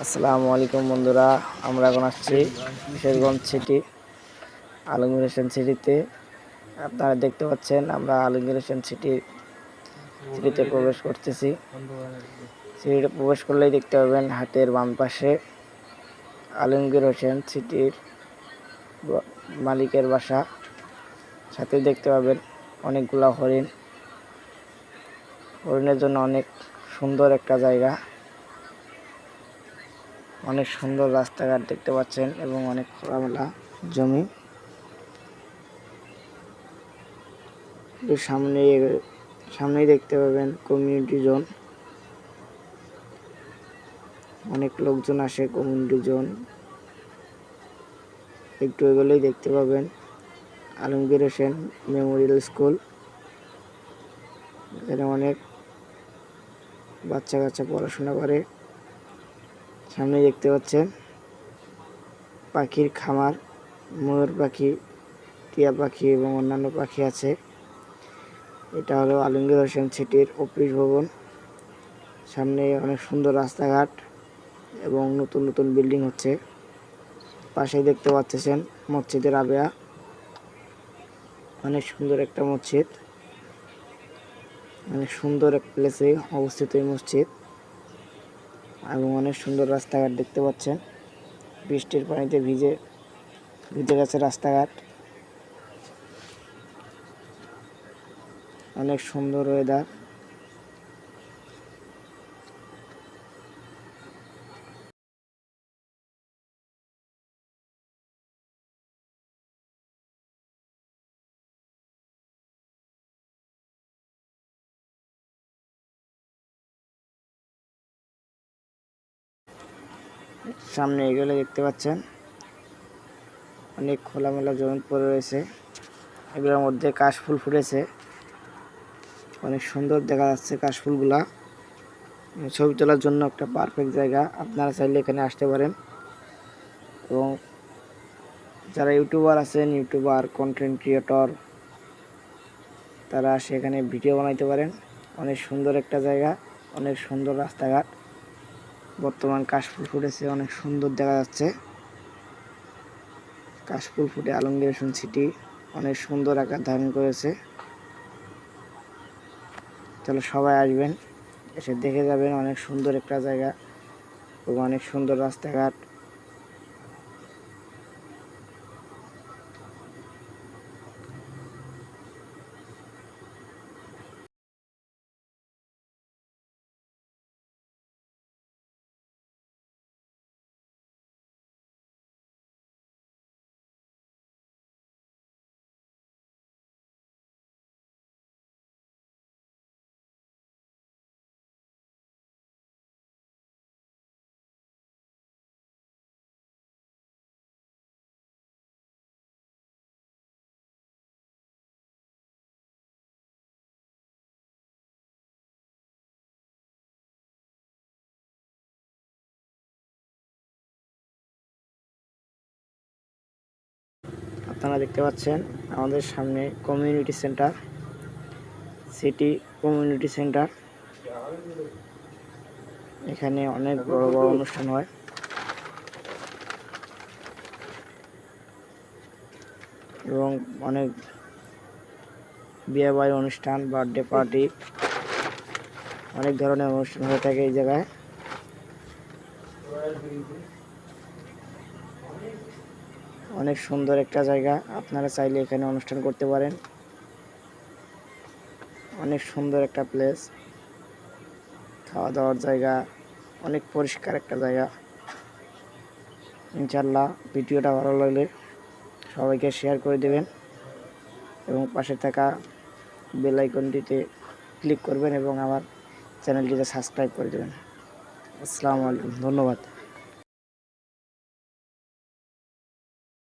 আসসালামু আলাইকুম বন্ধুরা, আমরা এখন আসছি শেরগঞ্জ সিটি আলমগীর হোসেন সিটিতে আপনারা দেখতে পাচ্ছেন, আমরা আলমগীর হোসেন সিটি সিটিতে প্রবেশ করতেছি। সিটিতে প্রবেশ করলেই দেখতে পাবেন, হাতের বাম পাশে আলমগীর হোসেন সিটির মালিকের বাসা। সাথে দেখতে পাবেন, অনেকগুলা হরিণ। হরিণের জন্য অনেক সুন্দর একটা জায়গা। অনেক সুন্দর রাস্তাঘাট দেখতে পাচ্ছেন এবং অনেক খোলামেলা জমি। সামনে সামনেই দেখতে পাবেন কমিউনিটি জোন অনেক লোকজন আসে কমিউনিটি জোন একটু এগোলেই দেখতে পাবেন আলমগীর হোসেন মেমোরিয়াল স্কুল। এখানে অনেক বাচ্চা কাচ্চা পড়াশোনা করে। সামনে দেখতে পাচ্ছেন পাখির খামার, ময়ূর পাখি, টিয়া পাখি এবং অন্যান্য পাখি আছে। এটা হলো আলমগীর হোসেন সিটির অফিস ভবন। সামনে অনেক সুন্দর রাস্তাঘাট এবং নতুন নতুন বিল্ডিং হচ্ছে। পাশেই দেখতে পাচ্ছেন মসজিদের আবেয়া। অনেক সুন্দর একটা মসজিদ। অনেক সুন্দর এক প্লেসে অবস্থিত এই মসজিদ। এবং অনেক সুন্দর রাস্তাঘাট দেখতে পাচ্ছেন। বৃষ্টির পানিতে ভিজে ভিজে গেছে রাস্তাঘাট। অনেক সুন্দর ওয়েদার সামনে এগুলো দেখতে পাচ্ছেন। অনেক খোলামেলা জমি পড়ে রয়েছে। এগুলোর মধ্যে কাশফুল ফুটেছে। অনেক সুন্দর দেখা যাচ্ছে কাশফুলগুলা ছবি তোলার জন্য একটা পারফেক্ট জায়গা। আপনারা চাইলে এখানে আসতে পারেন। এবং যারা ইউটিউবার আছেন, ইউটিউবার কন্টেন্ট ক্রিয়েটর তারা সেখানে ভিডিও বানাইতে পারেন। অনেক সুন্দর একটা জায়গা, অনেক সুন্দর রাস্তাঘাট। বর্তমান কাশফুল ফুটেছে, অনেক সুন্দর দেখা যাচ্ছে। কাশফুল ফুটে আলমগীরেশন সিটি, অনেক সুন্দর আকার ধারণ করেছে। চলো সবাই আসবেন, এসে দেখে যাবেন, অনেক সুন্দর একটা জায়গা এবং অনেক সুন্দর রাস্তাঘাট। আপনারা দেখতে পাচ্ছেন আমাদের সামনে community centre city community centre এখানে অনেক বড় বড় অনুষ্ঠান হয়। এবং অনেক বিয়ে বাড়ির অনুষ্ঠান বার্থডে পার্টি অনেক ধরনের অনুষ্ঠান হয়ে থাকে এই জায়গায়। অনেক সুন্দর একটা জায়গা। আপনারা চাইলে এখানে অনুষ্ঠান করতে পারেন। অনেক সুন্দর একটা প্লেস খাওয়া দাওয়ার জায়গা, অনেক পরিষ্কার একটা জায়গা। ইনশাল্লাহ ভিডিওটা ভালো লাগলে সবাইকে শেয়ার করে দেবেন এবং পাশে থাকা বেল আইকনটিতে ক্লিক করবেন এবং আমার চ্যানেলটিতে সাবস্ক্রাইব করে দেবেন। আসসালামু আলাইকুম, ধন্যবাদ।